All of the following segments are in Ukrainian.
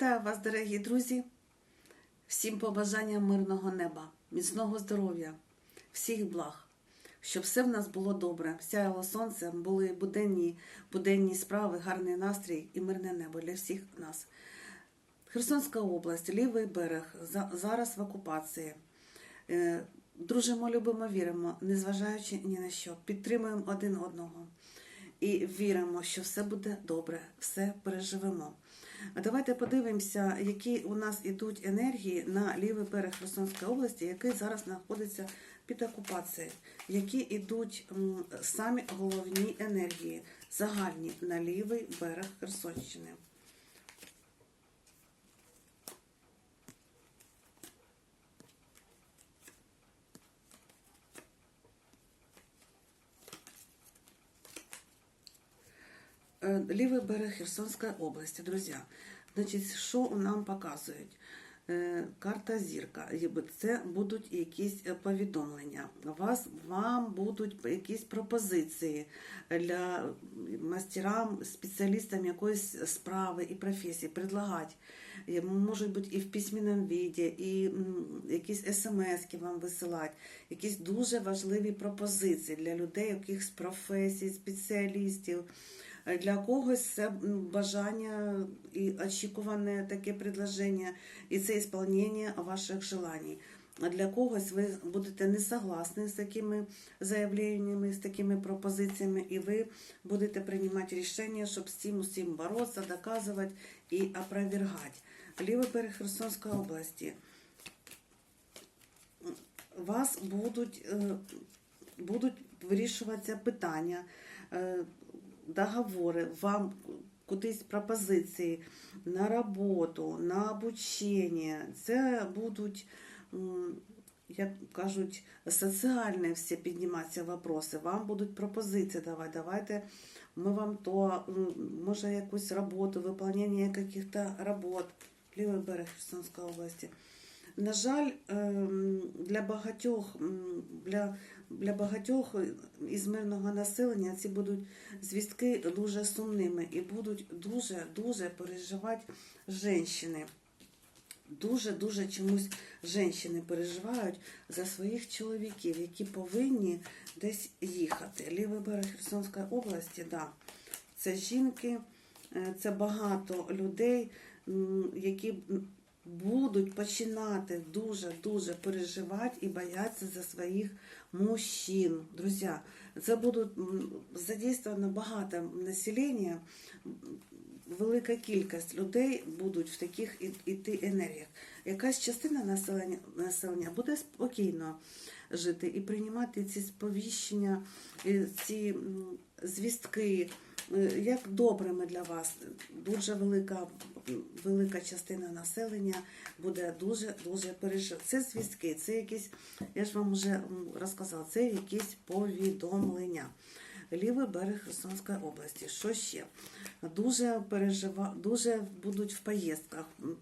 Вітаю вас, дорогі друзі! Всім побажання мирного неба, міцного здоров'я, всіх благ, щоб все в нас було добре, сяяло сонце, були буденні, буденні справи, гарний настрій і мирне небо для всіх нас. Херсонська область, лівий берег, зараз в окупації. Е, Дружимо, любимо, віримо, незважаючи ні на що, підтримуємо один одного і віримо, що все буде добре, все переживемо. Давайте подивимося, які у нас ідуть енергії на лівий берег Херсонської області, який зараз знаходиться під окупацією, які ідуть самі головні енергії, загальні на лівий берег Херсонщини. Лівий берег Херсонської області, друзі. Значить, що нам показують? Е, Карта зірка. Це будуть якісь е, повідомлення. Вас, вам будуть якісь пропозиції для мастерам, спеціалістам якоїсь справи і професії предлагати. Е, Можуть бути і в письменному віді, і якісь смс вам висилати, якісь дуже важливі пропозиції для людей, якихось професій, спеціалістів. Е, Для когось це бажання і очікуване таке предложення, і це ісполнення ваших желаний. А для когось ви будете не согласні з такими заявленнями, з такими пропозиціями, і ви будете приймати рішення, щоб з цим усім боротися, доказувати і опровергати. Лівий берег Херсонської області. Вас будуть, е, будуть вирішуватися питання, е, договори, вам кудись пропозиції на роботу, на обучення. Це будуть, як кажуть, соціальні всі підніматися вопроси. Вам будуть пропозиції давати. Давайте ми вам то, може, якусь роботу, виконання яких-то робот. Лівий берег Херсонської області. На жаль, ем, для багатьох, для, для багатьох із мирного населення ці будуть звістки дуже сумними і будуть дуже-дуже переживати жінки. Дуже-дуже чомусь жінки переживають за своїх чоловіків, які повинні десь їхати. Лівий берег Херсонської області, да, це жінки, е, це багато людей, які будуть починати дуже-дуже переживати і боятися за своїх мужчин. Друзі, це будуть задействовано багато населення, велика кількість людей будуть в таких іти енергіях. Якась частина населення, населення буде спокійно жити і приймати ці сповіщення, ці звістки, е, як добрими для вас. Дуже велика, велика частина населення буде дуже дуже переживати. Це звістки, це якісь, я ж вам вже розказала, це якісь повідомлення. Лівий берег Херсонської області. Що ще? Дуже пережива... дуже будуть в поїздках. м,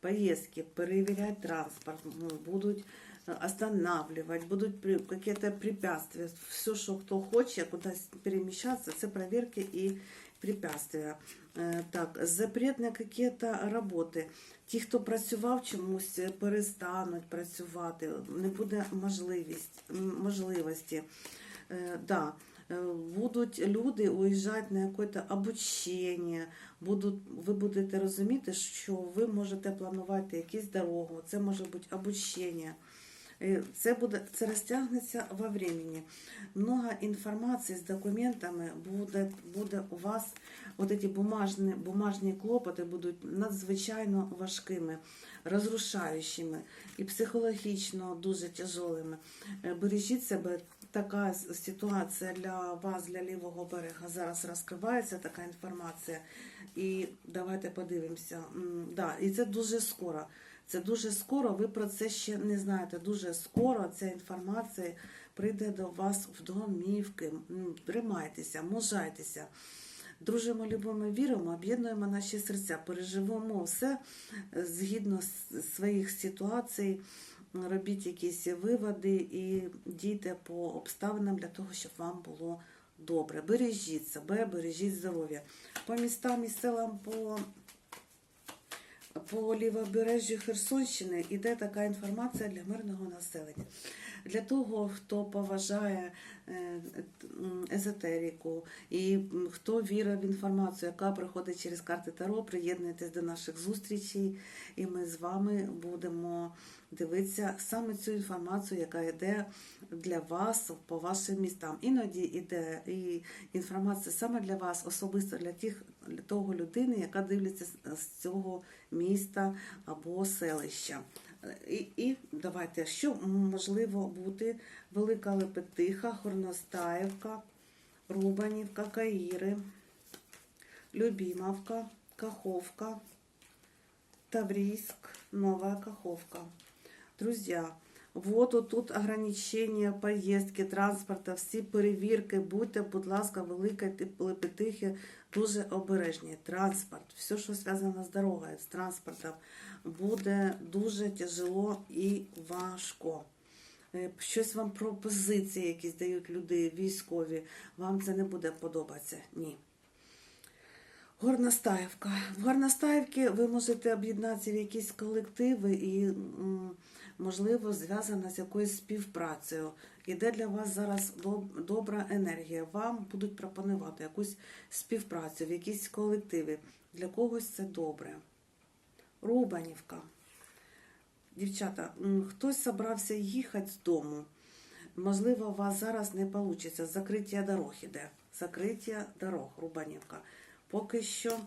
Поездки, перевіряти транспорт, будуть останавливать, будуть какие-то препятствия. Все, що хто хоче кудись переміщатися, це перевірки і препятствия. Е, Так, запрет на какие-то роботи. Ті, хто працював чомусь, е, перестануть працювати, не буде можливість, можливості. Е, Да. Е, Будуть люди уїжджати на якесь обучення, будуть, ви будете розуміти, що ви можете планувати якусь дорогу, це може бути обучення. Е, Це буде це розтягнеться во времени. Много інформації з документами буде, буде у вас. От ці бумажні, бумажні клопоти будуть надзвичайно важкими, розрушаючими і психологічно дуже тяжелими. Е, Бережіть себе. Така ситуація для вас, для лівого берега, зараз розкривається така інформація. І давайте подивимося. Да, і це дуже скоро. Це дуже скоро. Ви про це ще не знаєте. Дуже скоро ця інформація прийде до вас в домівки. Тримайтеся, мужайтеся. Дружимо, любимо, віримо, об'єднуємо наші серця, переживемо все е, згідно своїх ситуацій. Робіть якісь виводи і дійте по обставинам для того, щоб вам було добре. Бережіть себе, бережіть здоров'я. По містам і селам, по по лівобережжю Херсонщини йде така інформація для мирного населення. Для того, хто поважає е, езотерику і хто вірить в інформацію, яка приходить через карти Таро, приєднуйтесь до наших зустрічей, і ми з вами будемо дивитися саме цю інформацію, яка йде для вас по вашим містам. Іноді йде і інформація саме для вас, особисто для тих для того людини, яка дивиться з- цього міста або селища. І, і давайте, що можливо бути Велика Лепетиха, Хорностаївка, Рубанівка, Каїри, Любімовка, Каховка, Таврийск, Новая Каховка. Друзья, вот от тут ограничення поїздки, транспорту, всі перевірки, будьте, будь ласка, великої тип- Лепетихи, дуже обережні. Транспорт, все, що зв'язано з дорогою, з транспортом, буде дуже тяжело і важко. Е, Щось вам пропозиції якісь дають люди військові, вам це не буде подобатися. Ні. Горностаївка. В Горностаївці ви можете об'єднатися в якісь колективи і, можливо, зв'язано з якоюсь співпрацею. Іде для вас зараз добра енергія. Вам будуть пропонувати якусь співпрацю в якісь колективи. Для когось це добре. Рубанівка. Дівчата, хтось собрався їхати з дому. Можливо, у вас зараз не вийде. Закриття дорог іде. Закриття дорог, Рубанівка. Поки що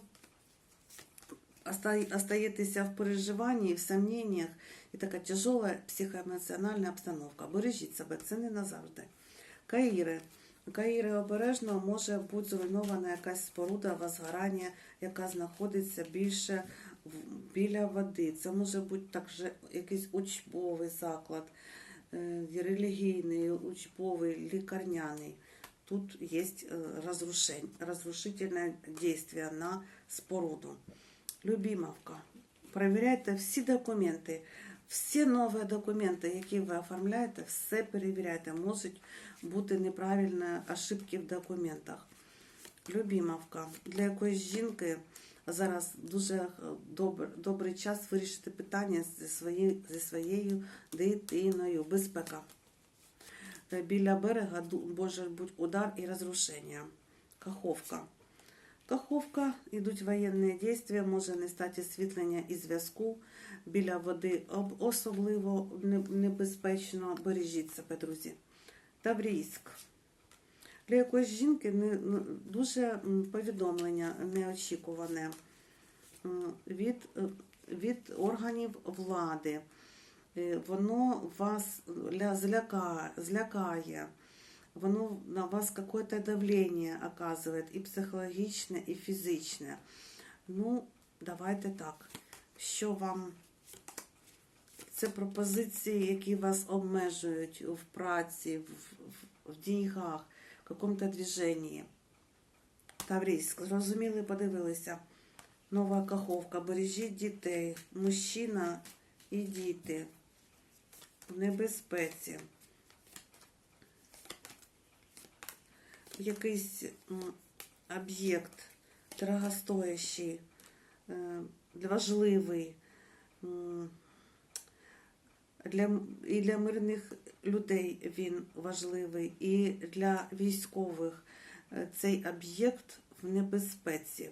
оста- остаєтеся в переживанні, в сомненнях і така тяжела психоемоціональна обстановка. Бережіть себе, це не назавжди. Каїри. Каїри обережно може бути зруйнована якась споруда возгорання, яка знаходиться більше біля води. Це може бути також якийсь учбовий заклад, е, релігійний, учбовий, лікарняний. Тут есть э, разрушень, разрушительное действие на споруду. Любимовка. Перевіряйте всі документи, всі нові документи, які ви оформляєте, все перевіряйте. Можуть бути неправильні ошибки в документах. Любимовка. Для якоїсь жінки зараз дуже е, добр, добрий час вирішити питання зі своєю, зі своєю дитиною. Безпека. Е, Біля берега може бути удар і розрушення. Каховка. Каховка, йдуть воєнні дії, може не стати освітлення і зв'язку. Біля води особливо небезпечно. Бережіть себе, друзі. Таврійськ. Для якоїсь жінки дуже повідомлення неочікуване від, е, від органів влади. Е, Воно вас зляка, злякає, воно на вас какое-то давление оказывает, і психологічне, і фізичне. Ну, давайте так. Що вам це пропозиції, які вас обмежують в праці, в, в, в деньгах, в какому-то движенні. Таврійськ, зрозуміли, подивилися. Нова каховка. Бережіть дітей, мужчина і діти в небезпеці. Якийсь об'єкт дорогостоящий, е, важливий для, і для мирних людей він важливий, і для військових Е, цей об'єкт в небезпеці.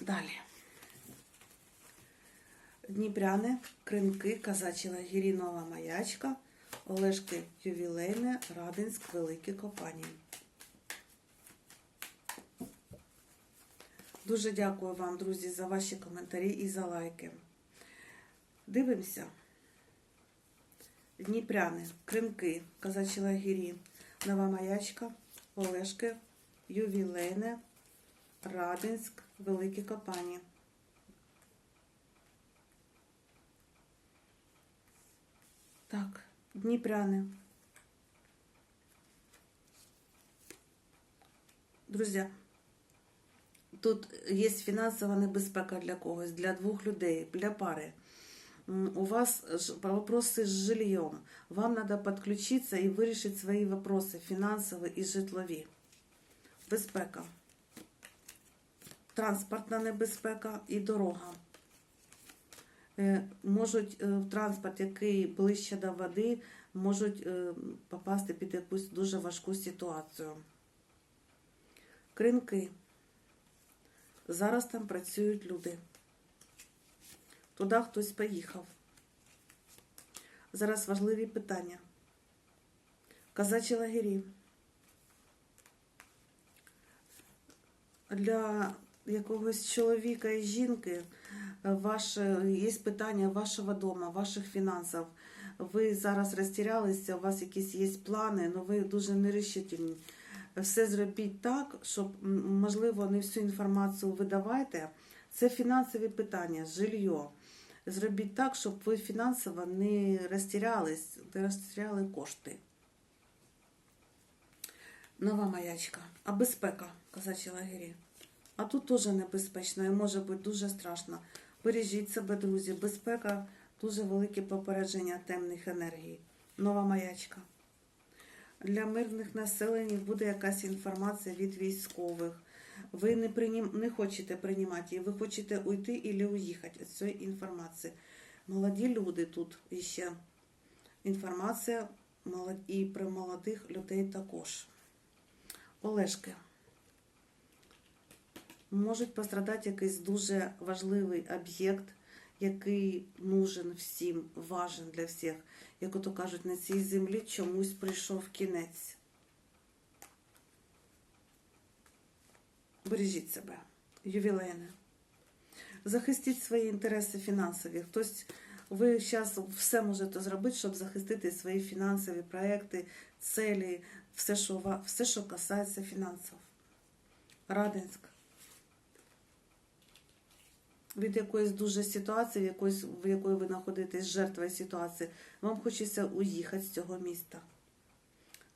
Далі. Дніпряне, Кринки, Казачі Лагері, Нова Маячка, Олешки Ювілейне, Радинськ, Великі Копані. Дуже дякую вам, друзі, за ваші коментарі і за лайки. Дивимося. Дніпряне, Кринки, Казачі Лагері, Нова Маячка, Олешки, Ювілейне, Радинськ, Великі Копані. Так, Дніпряне. Друзі, тут є фінансова небезпека для когось, для двох людей, для пари. У вас вопросы с жильем. Вам надо подключиться и вирішити свої вопроси фінансові і житлові. Безпека. транспортна небезпека і дорога. Е, Можуть е, в транспорт, який ближче до води, можуть е, попасти під якусь дуже важку ситуацію. Кринки. Зараз там працюють люди. Туди хтось поїхав. Зараз важливі питання. Казачі лагері. Для якогось чоловіка і жінки ваше, є питання вашого дому, ваших фінансів. Ви зараз розтірялися, у вас якісь є плани, але ви дуже нерішительні. Все зробіть так, щоб, можливо, не всю інформацію видавайте. Це фінансові питання, жилье. Зробіть так, щоб ви фінансово не розтірялись, не розтіряли кошти. Нова маячка. А безпека, казачі лагері. А тут теж небезпечно і може бути дуже страшно. Бережіть себе, друзі. Безпека дуже велике попередження темних енергій. Нова маячка. Для мирних населень буде якась інформація від військових. Ви не, прийнім... не хочете приймати її, ви хочете уйти і уїхати від цієї інформації. Молоді люди тут іще. Інформація і про молодих людей також. Олешки. Можуть пострадати якийсь дуже важливий об'єкт, який нужен всім, важен для всіх. Як ото кажуть, на цій землі чомусь прийшов кінець. Бережіть себе, ювілейне. Захистіть свої інтереси фінансові. Хтось, ви зараз все можете зробити, щоб захистити свої фінансові проекти, цілі, все, що, все, що касається фінансів. Радинськ. Від якоїсь дуже ситуації, в якоїсь, в якої ви знаходитесь жертвою ситуації, вам хочеться уїхати з цього міста.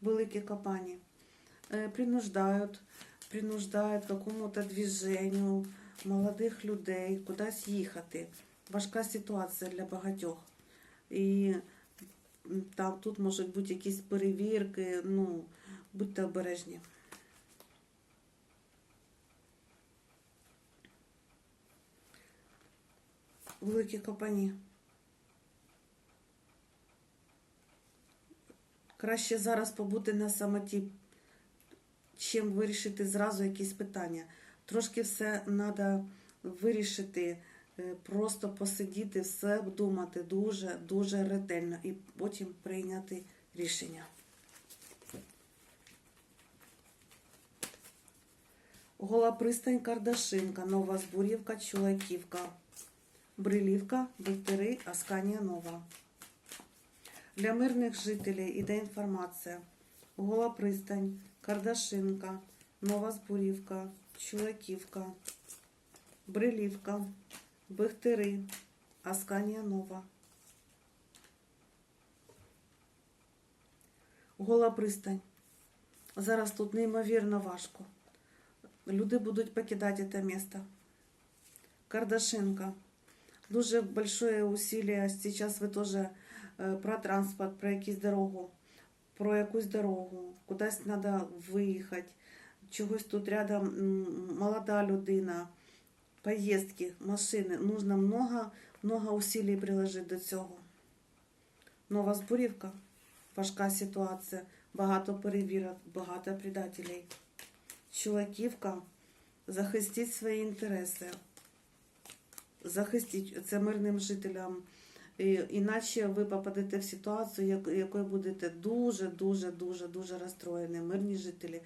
Великі компанії е, принуждають, принуждають какому-то движенню молодих людей кудись їхати. Важка ситуація для багатьох. І там тут можуть бути якісь перевірки, ну, будьте обережні. Великі компанії. Краще зараз побути на самоті, чим вирішити зразу якісь питання. Трошки все треба вирішити, е, просто посидіти, все обдумати дуже, дуже ретельно і потім прийняти рішення. Гола пристань Кардашинка, Нова Збур'ївка, Чулаківка, Брилівка, Бехтери, Асканія Нова. Для мирних жителей іде інформація. Гола пристань, Кардашинка, Нова Збурівка, Чулаківка, Брилівка, Бехтери, Асканія Нова. Гола пристань. Зараз тут неймовірно важко. Люди будуть покидати це місто. Кардашинка. Дуже большое усилие сейчас ви теж е, про транспорт, про якусь дорогу, про якусь дорогу, кудись треба виїхати, чогось тут рядом молода людина, поїздки, машини. Нужно много, много усилий приложити до цього. Нова зборівка, важка ситуація, багато перевірок, багато предателей. Чулаківка, захистіть свої інтереси захистіть це мирним жителям. Іначе ви попадете в ситуацію, як- якою будете дуже, дуже, дуже, дуже розстроєні. Мирні жителі,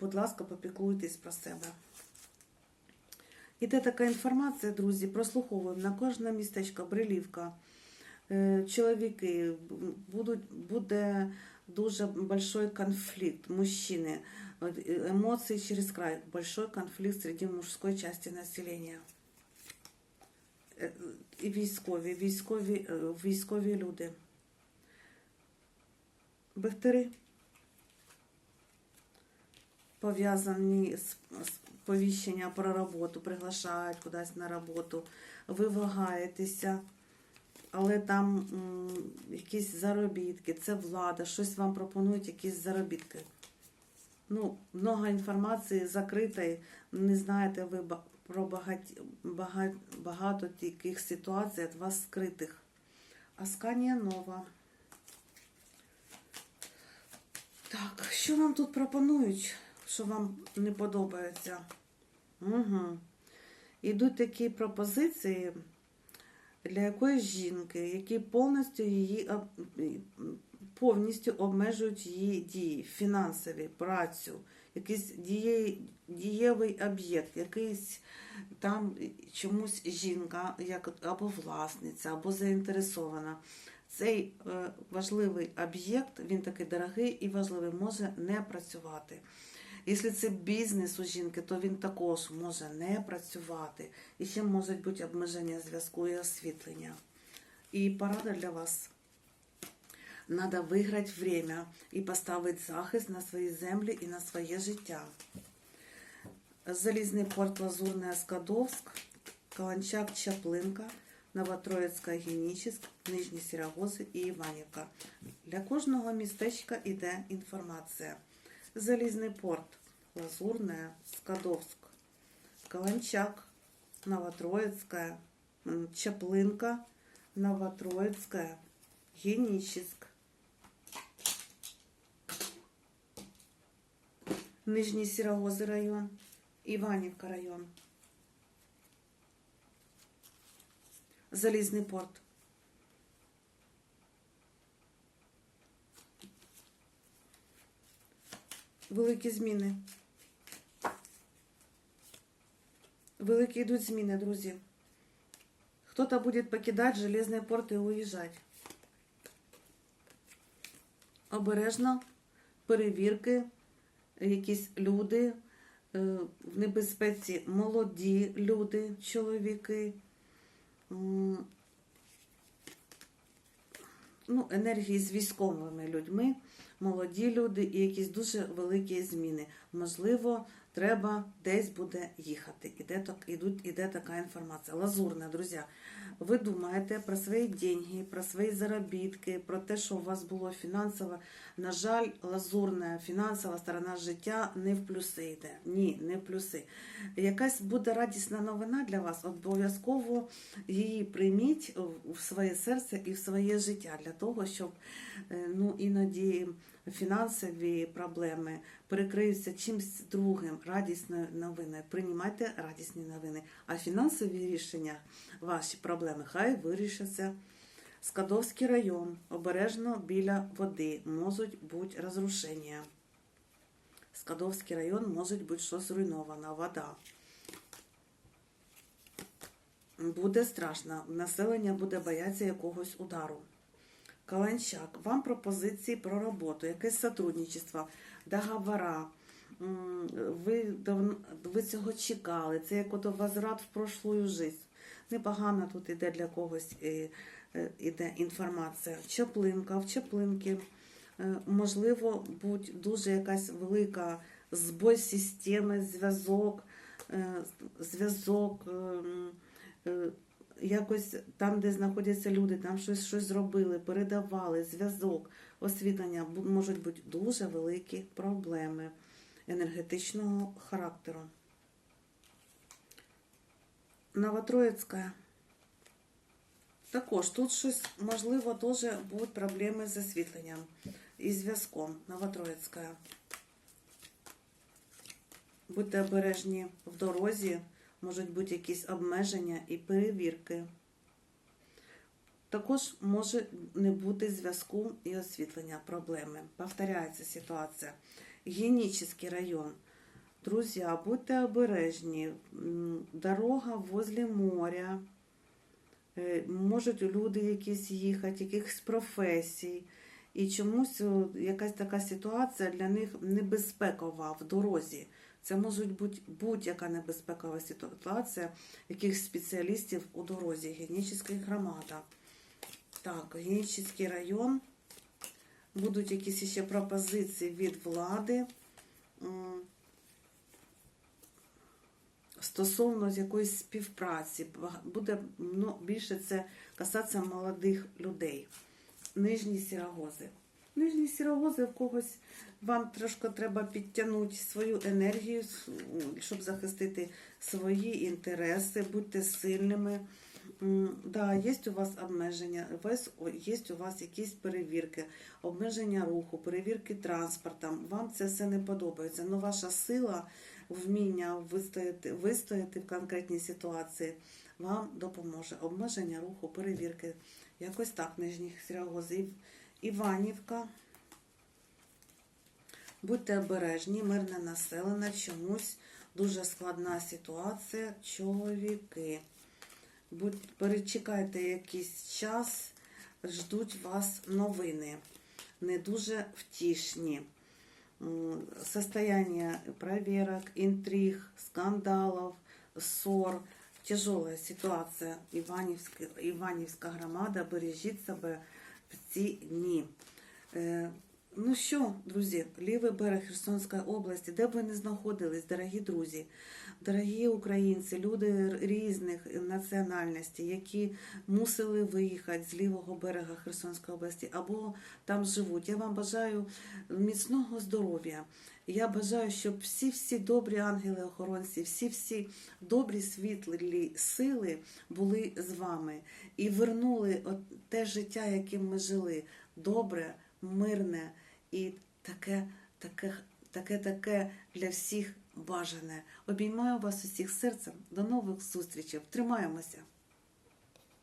будь ласка, попіклуйтесь про себе. Іде така інформація, друзі, прослуховуємо на кожне містечко, брилівка. Е, Чоловіки, будуть, буде дуже большой конфлікт. Мужчини, е, емоції через край, большой конфлікт серед мужської частини населення. Військові, військові, е, військові люди. Бехтери пов'язані з, повіщення про роботу, приглашають кудись на роботу, ви вагаєтеся, але там м, якісь заробітки, це влада, щось вам пропонують, якісь заробітки. Ну, много інформації закритої, не знаєте ви про багать, бага- багато таких ситуацій від вас скритих. Асканія нова. Так, що вам тут пропонують, що вам не подобається? Угу. Ідуть такі пропозиції для якоїсь жінки, які повністю її повністю обмежують її дії, фінансові, працю, якийсь діє, дієвий об'єкт, якийсь там чомусь жінка, як або власниця, або заінтересована. Цей е, важливий об'єкт, він такий дорогий і важливий, може не працювати. Якщо це бізнес у жінки, то він також може не працювати. І ще можуть бути обмеження зв'язку і освітлення. І порада для вас. Надо виграти время і поставити захист на свої землі і на своє життя. Залізний порт Лазурний Скадовськ, Каланчак Чаплинка, Новотроїцька Генічеськ, Нижні Сірогози і Іванівка. Для кожного містечка йде інформація. Залізний порт, Лазурная, Скадовск, Каланчак, Новотроицкая, Чаплинка, Новотроицкая, Геническ, Нижній Сірогози район, Іванівка район, Залізний порт. Великі зміни. Великі йдуть зміни, друзі. Хто-то буде покидати железний порт і уїжджати. Обережно перевірки, якісь люди в небезпеці, молоді люди, чоловіки. Ну, енергії з військовими людьми, молоді люди і якісь дуже великі зміни. Можливо, треба десь буде їхати. Іде, так, ідуть, іде така інформація. Лазурна, друзі. Ви думаєте про свої деньги, про свої заробітки, про те, що у вас було фінансово. На жаль, лазурна фінансова сторона життя не в плюси йде. Ні, не в плюси. Якась буде радісна новина для вас, обов'язково її прийміть в своє серце і в своє життя для того, щоб е, ну, іноді фінансові проблеми перекриються чимось другим, радісною новиною. Приймайте радісні новини. А фінансові рішення, ваші проблеми, хай вирішаться. Скадовський район, обережно біля води, можуть бути розрушення. Скадовський район може бути щось зруйновано, вода. Буде страшно, населення буде боятися якогось удару. Каланчак, вам пропозиції про роботу, якесь сотрудничество, договора. Ви, ви цього чекали, це як ото возврат в прошлую жизнь. Непогано тут іде для когось е, іде інформація. Чаплинка, в Чаплинки, е, можливо, будь дуже якась велика збой системи, зв'язок, е, зв'язок. ем, е, якось там, де знаходяться люди, там щось щось зробили, передавали, зв'язок, освітлення, можуть бути дуже великі проблеми енергетичного характеру. Новотроїцька. Також тут щось, можливо, теж будуть проблеми з освітленням і зв'язком. Новотроїцька. Будьте обережні в дорозі, можуть бути якісь обмеження і перевірки. Також може не бути зв'язку і освітлення проблеми. Повторяється ситуація. Генічний район. Друзі, будьте обережні. Дорога возле моря. Е, Можуть люди якісь їхати, якихось професій. І чомусь якась така ситуація для них небезпекова в дорозі. Це може бути будь-яка небезпекова ситуація якихось спеціалістів у дорозі. Генічна громада. Так, Генічний район. Будуть якісь ще пропозиції від влади. Стосовно якоїсь співпраці, буде ну, більше це касатися молодих людей. Нижні сірогози. Нижні сіровози в когось вам трошки треба підтягнути свою енергію, щоб захистити свої інтереси, будьте сильними. Да, є у вас обмеження, є у вас якісь перевірки, обмеження руху, перевірки транспортом. Вам це все не подобається. але ваша сила, вміння вистояти, вистояти в конкретній ситуації вам допоможе. Обмеження руху, перевірки. Якось так, нижніх сірогозів. Іванівка. Будьте обережні, мирне населення, чомусь дуже складна ситуація. Чоловіки. Будь, перечекайте якийсь час, ждуть вас новини. Не дуже втішні. Состояние проверок, интриг, скандалов, ссор. Тяжелая ситуація. Іванівська, Іванівська громада, бережіть себе в ці дні. Ну що, друзі, лівий берег Херсонської області, де б ви не знаходились, дорогі друзі, дорогі українці, люди різних національностей, які мусили виїхати з лівого берега Херсонської області або там живуть. Я вам бажаю міцного здоров'я. Я бажаю, щоб всі-всі добрі ангели-охоронці, всі-всі добрі світлі сили були з вами і вернули те життя, яким ми жили. Добре, мирне і таке, таке, таке, таке для всіх бажане. Обіймаю вас усіх серцем. До нових зустрічей. Тримаємося.